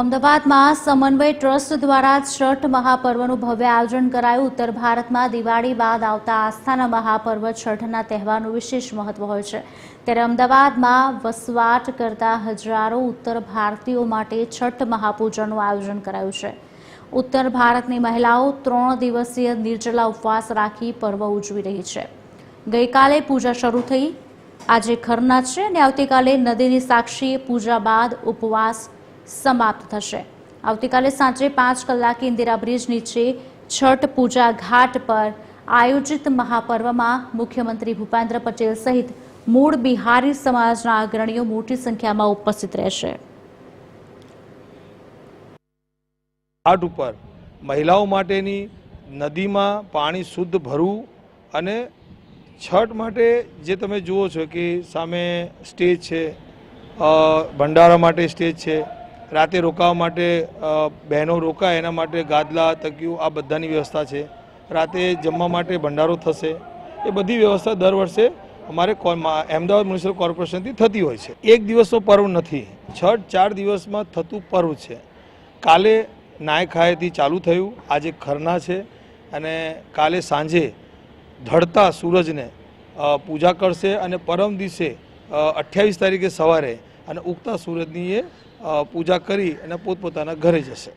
અમદાવાદમાં સમન્વય ટ્રસ્ટ દ્વારા છઠ મહાપર્વનું ભવ્ય આયોજન કરાયું. ઉત્તર ભારતમાં દિવાળી બાદ આવતા આસ્થાના મહાપર્વ છઠના તહેવારનું વિશેષ મહત્વ હોય છે. ત્યારે અમદાવાદમાં વસવાટ કરતા હજારો ઉત્તર ભારતીયો માટે છઠ મહાપૂજાનું આયોજન કરાયું છે. ઉત્તર ભારતની મહિલાઓ ત્રણ દિવસીય નિર્જલા ઉપવાસ રાખી પર્વ ઉજવી રહી છે. ગઈકાલે પૂજા શરૂ થઈ. આજે ખરના છે અને આવતીકાલે નદીની સાક્ષીએ પૂજા બાદ ઉપવાસ સમાપ્ત થશે. આવતીકાલે સાંજે પાંચ કલાકે ઇન્દિરા બ્રિજ નીચે છઠ પૂજા ઘાટ પર આયોજિત મહાપર્વમાં મુખ્યમંત્રી ભૂપેન્દ્ર પટેલ સહિત મૂળ બિહારી સમાજના અગ્રણીઓ મોટી સંખ્યામાં ઉપસ્થિત રહેશે. ઘાટ ઉપર મહિલાઓ માટેની નદીમાં પાણી શુદ્ધ ભરવું અને છઠ માટે જે તમે જુઓ છો કે સામે સ્ટેજ છે ભંડારા માટે સ્ટેજ છે રાતે રોકાવા માટે બહેનો રોકાય, એના માટે ગાદલા, તકિયું, આ બધાની વ્યવસ્થા છે. રાતે જમવા માટે ભંડારો થશે. એ બધી વ્યવસ્થા દર વર્ષે અમારે અમદાવાદ મ્યુનિસિપલ કોર્પોરેશનથી થતી હોય છે. એક દિવસનો પર્વ નથી. છઠ ચાર દિવસમાં થતું પર્વ છે. કાલે નાય ખાયથી ચાલુ થયું. આજે ખરના છે અને કાલે સાંજે ઢળતા સૂરજને પૂજા કરશે અને પરમ દિવસે અઠ્યાવીસ તારીખે સવારે અને ઉગતા સૂરજની એ પૂજા કરી અને પોતપોતાના ઘરે જશે.